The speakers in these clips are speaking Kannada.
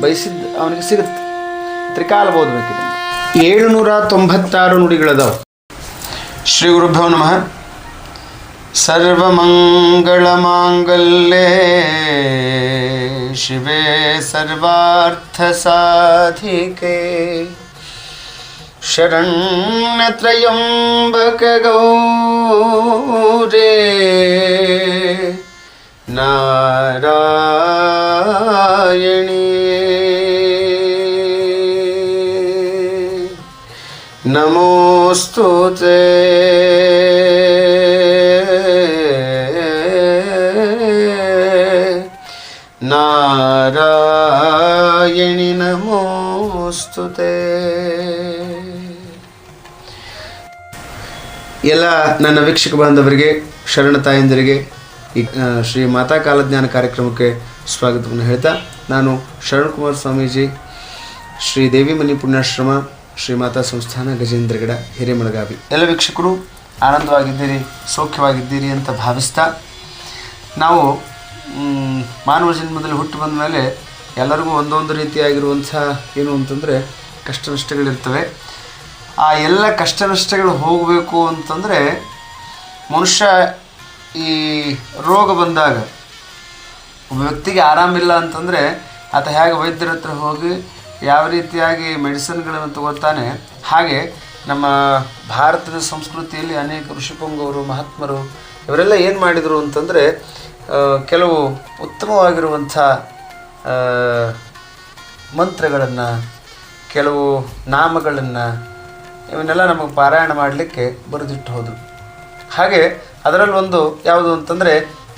ಬಯಸಿದ್ದು ಅವನಿಗೆ ಸಿಗುತ್ತೆ. ತ್ರಿಕಾಲ ಓದಬೇಕು ಏಳು ನೂರ ತೊಂಬತ್ತಾರು ನುಡಿಗಳದಾವ. ಶ್ರೀ ಗುರುಭ್ಯೋ ನಮಃ. ಸರ್ವಮಂಗಳಮಾಂಗಲ್ಯೇ. ಶಿವೆ ಸರ್ವಾರ್ಥಸಾಧಿಕೆ. ಶರಣ್ಯತ್ರಯಂಬಕ ಗೌರೇ ನಮೋಸ್ತು ನಾರಾಯಣಿ ನಮೋಸ್ತು ಎಲ್ಲ ನನ್ನ ವೀಕ್ಷಕ ಬಾಂಧವರಿಗೆ, ಶರಣ ತಾಯಂದಿರಿಗೆ, ಈ ಶ್ರೀ ಮಾತಾ ಕಾಲಜ್ಞಾನ ಕಾರ್ಯಕ್ರಮಕ್ಕೆ ಸ್ವಾಗತವನ್ನು ಹೇಳ್ತಾ ನಾನು ಶರಣಕುಮಾರ್ ಸ್ವಾಮೀಜಿ, ಶ್ರೀ ದೇವಿ ಮನಿ ಪುಣ್ಯಾಶ್ರಮ ಶ್ರೀ ಮಾತಾ ಸಂಸ್ಥಾನ ಗಜೇಂದ್ರಗಡ ಹಿರೇಮಳಗಾವಿ. ಎಲ್ಲ ವೀಕ್ಷಕರು, ಆನಂದವಾಗಿದ್ದೀರಿ, ಸೌಖ್ಯವಾಗಿದ್ದೀರಿ ಅಂತ ಭಾವಿಸ್ತಾ, ನಾವು ಮಾನವ ಜನ್ಮದಲ್ಲಿ ಹುಟ್ಟು ಬಂದ ಮೇಲೆ ಎಲ್ಲರಿಗೂ ಒಂದೊಂದು ರೀತಿಯಾಗಿರುವಂಥ ಏನು ಅಂತಂದರೆ ಕಷ್ಟ ನಷ್ಟಗಳಿರ್ತವೆ ಆ ಎಲ್ಲ ಕಷ್ಟ ನಷ್ಟಗಳು ಹೋಗಬೇಕು ಅಂತಂದರೆ ಮನುಷ್ಯ ಈ ರೋಗ ಬಂದಾಗ, ಒಬ್ಬ ವ್ಯಕ್ತಿಗೆ ಆರಾಮಿಲ್ಲ ಅಂತಂದರೆ ಆತ ಹೇಗೆ ವೈದ್ಯರ ಹತ್ರ ಹೋಗಿ ಯಾವ ರೀತಿಯಾಗಿ ಮೆಡಿಸಿನ್ಗಳನ್ನು ತಗೋತಾನೆ, ಹಾಗೆ ನಮ್ಮ ಭಾರತದ ಸಂಸ್ಕೃತಿಯಲ್ಲಿ ಅನೇಕ ಋಷಿಪುಂಗವರು ಮಹಾತ್ಮರು ಇವರೆಲ್ಲ ಏನು ಮಾಡಿದರು ಅಂತಂದರೆ ಕೆಲವು ಉತ್ತಮವಾಗಿರುವಂಥ ಮಂತ್ರಗಳನ್ನು, ಕೆಲವು ನಾಮಗಳನ್ನು ಇವನ್ನೆಲ್ಲ ನಮಗೆ ಪಾರಾಯಣ ಮಾಡಲಿಕ್ಕೆ ಬರೆದಿಟ್ಟು ಹೋದರು. ಹಾಗೆ ಅದರಲ್ಲಿ ಒಂದು ಯಾವುದು ಅಂತಂದರೆ,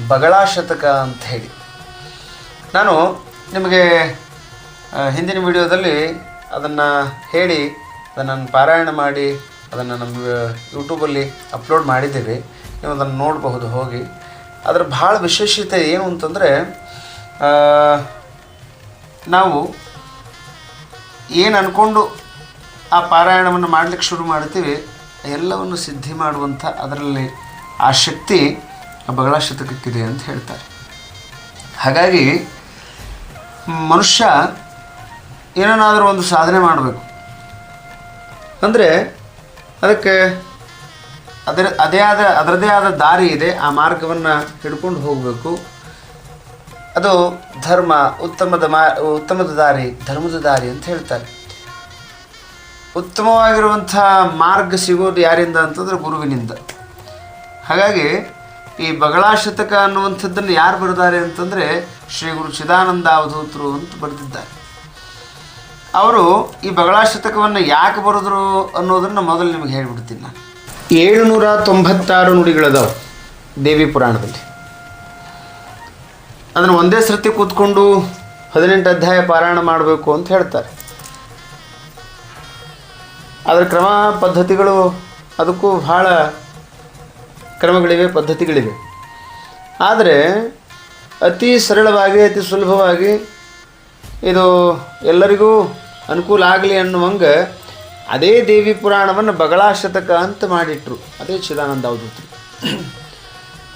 ಬಗಳಾ ಶತಕ ಅಂತ ಹೇಳಿ. ನಾನು ನಿಮಗೆ ಹಿಂದಿನ ವಿಡಿಯೋದಲ್ಲಿ ಅದನ್ನು ಹೇಳಿ, ಅದನ್ನು ಪಾರಾಯಣ ಮಾಡಿ, ಅದನ್ನು ನಮ್ಮ ಯೂಟ್ಯೂಬಲ್ಲಿ ಅಪ್ಲೋಡ್ ಮಾಡಿದ್ದೀವಿ. ನೀವು ಅದನ್ನು ನೋಡಬಹುದು ಹೋಗಿ. ಅದರ ಭಾಳ ವಿಶೇಷತೆ ಏನು ಅಂತಂದರೆ ನಾವು ಏನು ಅಂದ್ಕೊಂಡು ಆ ಪಾರಾಯಣವನ್ನು ಮಾಡಲಿಕ್ಕೆ ಶುರು ಮಾಡ್ತೀವಿ, ಎಲ್ಲವನ್ನು ಸಿದ್ಧಿ ಮಾಡುವಂಥ ಅದರಲ್ಲಿ ಆ ಶಕ್ತಿ ಬಗಳ ಶತಕಕ್ಕಿದೆ ಅಂತ ಹೇಳ್ತಾರೆ. ಹಾಗಾಗಿ ಮನುಷ್ಯ ಏನನ್ನಾದರೂ ಒಂದು ಸಾಧನೆ ಮಾಡಬೇಕು. ಅಂದರೆ ಅದಕ್ಕೆ ಅದರ ಅದೇ ಆದ ಅದರದೇ ಆದ ದಾರಿ ಇದೆ, ಆ ಮಾರ್ಗವನ್ನು ಹಿಡ್ಕೊಂಡು ಹೋಗಬೇಕು. ಅದು ಧರ್ಮ, ಉತ್ತಮದ ಮಾ, ಉತ್ತಮದ ದಾರಿ, ಧರ್ಮದ ದಾರಿ ಅಂತ ಹೇಳ್ತಾರೆ. ಉತ್ತಮವಾಗಿರುವಂಥ ಮಾರ್ಗ ಸಿಗೋದು ಯಾರಿಂದ ಅಂತಂದ್ರೆ ಗುರುವಿನಿಂದ. ಹಾಗಾಗಿ ಈ ಬಗಳಾ ಶತಕ ಅನ್ನುವಂಥದ್ದನ್ನು ಯಾರು ಬರೆದಾರೆ ಅಂತಂದರೆ ಶ್ರೀ ಗುರು ಚಿದಾನಂದ ಅವಧೂತರು ಅಂತ ಬರೆದಿದ್ದಾರೆ. ಅವರು ಈ ಬಗಳ ಶತಕವನ್ನು ಯಾಕೆ ಬರೆದ್ರು ಅನ್ನೋದನ್ನು ಮೊದಲು ನಿಮಗೆ ಹೇಳಿಬಿಡ್ತೀನಿ ನಾನು. ಏಳುನೂರ ತೊಂಬತ್ತಾರು ನುಡಿಗಳದಾವು ದೇವಿ ಪುರಾಣದಲ್ಲಿ. ಅದನ್ನು ಒಂದೇ ಸರ್ತಿ ಕೂತ್ಕೊಂಡು ಹದಿನೆಂಟು ಅಧ್ಯಾಯ ಪಾರಾಯಣ ಮಾಡಬೇಕು ಅಂತ ಹೇಳ್ತಾರೆ. ಅದರ ಕ್ರಮ ಪದ್ಧತಿಗಳು ಅದಕ್ಕೂ ಭಾಳ ಕ್ರಮಗಳಿವೆ, ಪದ್ಧತಿಗಳಿವೆ. ಆದರೆ ಅತಿ ಸರಳವಾಗಿ, ಅತಿ ಸುಲಭವಾಗಿ ಇದು ಎಲ್ಲರಿಗೂ ಅನುಕೂಲ ಆಗಲಿ ಅನ್ನುವಂಗೆ ಅದೇ ದೇವಿ ಪುರಾಣವನ್ನು ಬಗಳಾ ಶತಕ ಅಂತ ಮಾಡಿಟ್ರು. ಅದೇ ಚಿದಾನಂದ ಅವಧೂತರು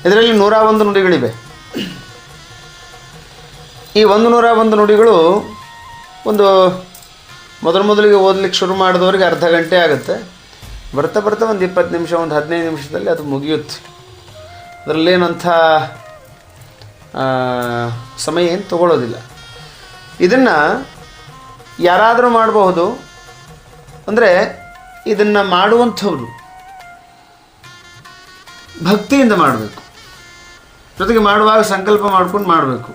ಇದರಲ್ಲಿ ನೂರ ಒಂದು ನುಡಿಗಳಿವೆ. ಈ ಒಂದು ನೂರ ಒಂದು ನುಡಿಗಳು ಒಂದು ಮೊದಲು ಮೊದಲಿಗೆ ಓದಲಿಕ್ಕೆ ಶುರು ಮಾಡಿದವರಿಗೆ ಅರ್ಧ ಗಂಟೆ ಆಗುತ್ತೆ. ಬರ್ತಾ ಬರ್ತಾ ಒಂದು ಇಪ್ಪತ್ತು ನಿಮಿಷ, ಒಂದು ಹದಿನೈದು ನಿಮಿಷದಲ್ಲಿ ಅದು ಮುಗಿಯುತ್ತೆ. ಅದರಲ್ಲೇನಂಥ ಸಮಯ ಏನು ತಗೊಳ್ಳೋದಿಲ್ಲ ಇದನ್ನು ಯಾರಾದರೂ ಮಾಡಬಹುದು. ಅಂದರೆ ಇದನ್ನು ಮಾಡುವಂಥವ್ರು. ಭಕ್ತಿಯಿಂದ ಮಾಡಬೇಕು. ಜೊತೆಗೆ ಮಾಡುವಾಗ ಸಂಕಲ್ಪ ಮಾಡ್ಕೊಂಡು ಮಾಡಬೇಕು.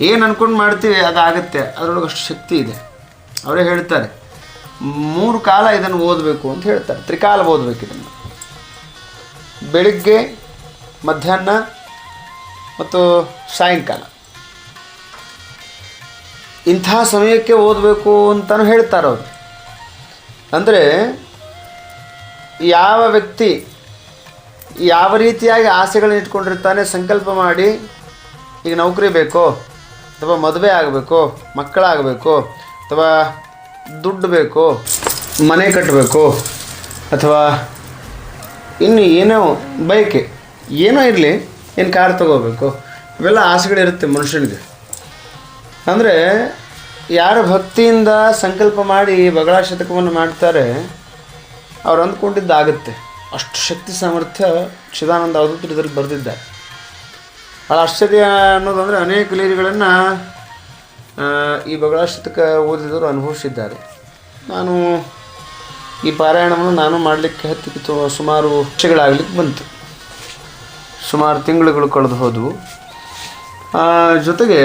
ಏನು ಅಂದ್ಕೊಂಡು ಮಾಡ್ತೀವಿ ಅದಾಗುತ್ತೆ. ಅದರೊಳಗೆ ಅಷ್ಟು ಶಕ್ತಿ ಇದೆ. ಅವರೇ ಹೇಳ್ತಾರೆ, ಮೂರು ಕಾಲ ಇದನ್ನು ಓದಬೇಕು ಅಂತ ಹೇಳ್ತಾರೆ. ತ್ರಿಕಾಲ ಓದಬೇಕು ಇದನ್ನು. ಬೆಳಿಗ್ಗೆ, ಮಧ್ಯಾಹ್ನ ಮತ್ತು ಸಾಯಂಕಾಲ. ಇಂಥ ಸಮಯಕ್ಕೆ ಓದಬೇಕು ಅಂತಲೂ ಹೇಳ್ತಾರೆ ಅವರು. ಅಂದರೆ ಯಾವ ವ್ಯಕ್ತಿ ಯಾವ ರೀತಿಯಾಗಿ ಆಸೆಗಳನ್ನ ಇಟ್ಕೊಂಡಿರ್ತಾನೆ ಸಂಕಲ್ಪ ಮಾಡಿ, ಈಗ ನೌಕರಿ ಬೇಕೋ, ಅಥವಾ ಮದುವೆ ಆಗಬೇಕು, ಮಕ್ಕಳಾಗಬೇಕು, ಅಥವಾ ದುಡ್ಡು ಬೇಕು, ಮನೆ ಕಟ್ಟಬೇಕು ಅಥವಾ ಇನ್ನು ಏನೋ ಬೈಕೆ ಏನೋ ಇರಲಿ, ಏನು ಕಾರ್ ತಗೋಬೇಕು, ಇವೆಲ್ಲ ಆಸೆಗಳಿರುತ್ತೆ ಮನುಷ್ಯನಿಗೆ. ಅಂದರೆ ಯಾರು ಭಕ್ತಿಯಿಂದ ಸಂಕಲ್ಪ ಮಾಡಿ ಬಗಳ ಶತಕವನ್ನು ಮಾಡ್ತಾರೆ, ಅವ್ರು ಅಂದ್ಕೊಂಡಿದ್ದಾಗುತ್ತೆ. ಅಷ್ಟು ಶಕ್ತಿ ಸಾಮರ್ಥ್ಯ ಚಿದಾನಂದ ಅವಧೂತರು ಇದರಲ್ಲಿ ಬರೆದಿದ್ದಾರೆ ಭಾಳ ಆಶ್ಚರ್ಯ ಅನ್ನೋದಂದರೆ ಅನೇಕ ಲೀರಿಗಳನ್ನು ಈ ಬಗಳ ಶತಕ ಓದಿದವರು ಅನುಭವಿಸಿದ್ದಾರೆ. ನಾನು ಈ ಪಾರಾಯಣವನ್ನು ನಾನು ಮಾಡಲಿಕ್ಕೆ ಹತ್ತಿತ್ತು ಸುಮಾರು ವರ್ಷಗಳಾಗಲಿಕ್ಕೆ ಬಂತು. ಸುಮಾರು ತಿಂಗಳುಗಳು ಕಳೆದು ಹೋದವು. ಜೊತೆಗೆ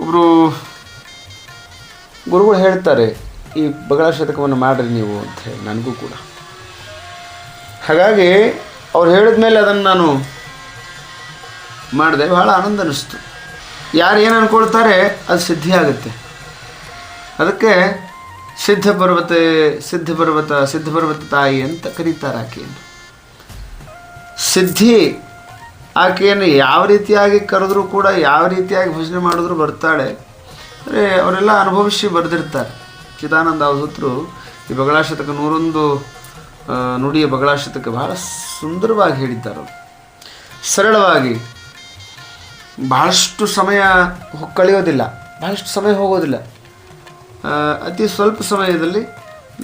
ಒಬ್ಬರು ಗುರುಗಳು ಹೇಳ್ತಾರೆ, ಈ ಬಗಳ ಶತಕವನ್ನು ಮಾಡಿರಿ ನೀವು ಅಂತ ಹೇಳಿ, ನನಗೂ ಕೂಡ. ಹಾಗಾಗಿ ಅವ್ರು ಹೇಳಿದ ಮೇಲೆ ಅದನ್ನು ನಾನು ಮಾಡಿದೆ. ಭಾಳ ಆನಂದ ಅನ್ನಿಸ್ತು. ಯಾರು ಏನು ಅಂದ್ಕೊಳ್ತಾರೆ ಅದು ಸಿದ್ಧಿ ಆಗುತ್ತೆ. ಅದಕ್ಕೆ ಸಿದ್ಧ ಪರ್ವತ ಸಿದ್ಧ ಪರ್ವತ ಸಿದ್ಧ ಪರ್ವತ ತಾಯಿ ಅಂತ ಕರೀತಾರೆ ಆಕೆಯನ್ನು. ಸಿದ್ಧಿ ಆಕೆಯನ್ನು ಯಾವ ರೀತಿಯಾಗಿ ಕರೆದ್ರೂ ಕೂಡ, ಯಾವ ರೀತಿಯಾಗಿ ಭಜನೆ ಮಾಡಿದ್ರು ಬರ್ತಾಳೆ. ಅಂದರೆ ಅವರೆಲ್ಲ ಅನುಭವಿಸಿ ಬರೆದಿರ್ತಾರೆ. ಚಿದಾನಂದ ಅವಧೂತರು ಈ ಬಗಳಾಶತಕ ನೂರೊಂದು ನುಡಿಯ ಬಗಳಾಶತಕ ಬಹಳ ಸುಂದರವಾಗಿ ಹೇಳಿದ್ದಾರೆ ಸರಳವಾಗಿ, ಬಹಳಷ್ಟು ಸಮಯ ಕಳೆಯೋದಿಲ್ಲ. ಬಹಳಷ್ಟು ಸಮಯ ಹೋಗೋದಿಲ್ಲ. ಅತಿ ಸ್ವಲ್ಪ ಸಮಯದಲ್ಲಿ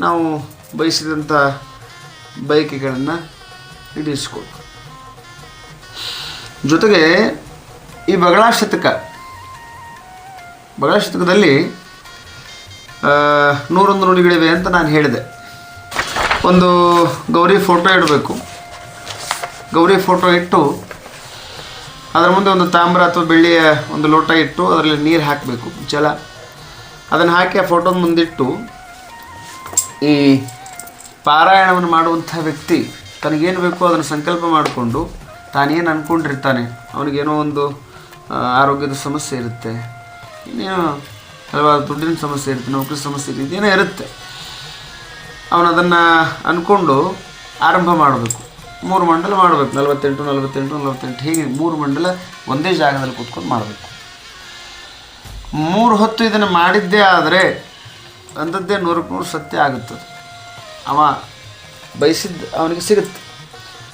ನಾವು ಬಯಸಿದಂಥ ಬಯಕೆಗಳನ್ನು ಈಡೇರಿಸ್ಕೊಳ್ಬೇಕು. ಜೊತೆಗೆ ಈ ಬಗಳಾ ಶತಕ ಬಗಳಾ ಶತಕದಲ್ಲಿ ನೂರೊಂದು ನುಡಿಗಳಿವೆ ಅಂತ ನಾನು ಹೇಳಿದೆ. ಒಂದು ಗೌರಿ ಫೋಟೋ ಇಡಬೇಕು. ಗೌರಿ ಫೋಟೋ ಇಟ್ಟು, ಅದರ ಮುಂದೆ ಒಂದು ತಾಮ್ರ ಅಥವಾ ಬೆಳ್ಳಿಯ ಒಂದು ಲೋಟ ಇಟ್ಟು ಅದರಲ್ಲಿ ನೀರು ಹಾಕಬೇಕು, ಜಲ. ಅದನ್ನು ಹಾಕಿ ಆ ಫೋಟೋದ ಮುಂದಿಟ್ಟು, ಈ ಪಾರಾಯಣವನ್ನು ಮಾಡುವಂಥ ವ್ಯಕ್ತಿ ತನಗೇನು ಬೇಕೋ ಅದನ್ನು ಸಂಕಲ್ಪ ಮಾಡಿಕೊಂಡು ತಾನೇನು ಅಂದ್ಕೊಂಡಿರ್ತಾನೆ ಅವನಿಗೇನೋ ಒಂದು ಆರೋಗ್ಯದ ಸಮಸ್ಯೆ ಇರುತ್ತೆ. ಇನ್ನೇನೋ ಹಲವಾರು ದುಡ್ಡಿನ ಸಮಸ್ಯೆ ಇರುತ್ತೆ, ನೌಕರಿ ಸಮಸ್ಯೆ ಇರುತ್ತೆ, ಏನೋ ಇರುತ್ತೆ. ಅವನು ಅದನ್ನು ಅಂದ್ಕೊಂಡು ಆರಂಭ ಮಾಡಬೇಕು. ಮೂರು ಮಂಡಲ ಮಾಡಬೇಕು. ನಲವತ್ತೆಂಟು ನಲವತ್ತೆಂಟು ನಲವತ್ತೆಂಟು. ಹೀಗೆ ಮೂರು ಮಂಡಲ ಒಂದೇ ಜಾಗದಲ್ಲಿ ಕೂತ್ಕೊಂಡು ಮಾಡಬೇಕು. ಮೂರು ಹೊತ್ತು ಇದನ್ನು ಮಾಡಿದ್ದೇ ಆದರೆ ಅಂಥದ್ದೇ ನೂರಕ್ಕೆ ನೂರು ಸತ್ಯ ಆಗುತ್ತದೆ. ಅವ ಬಯಸಿದ್ದು ಅವನಿಗೆ ಸಿಗುತ್ತೆ.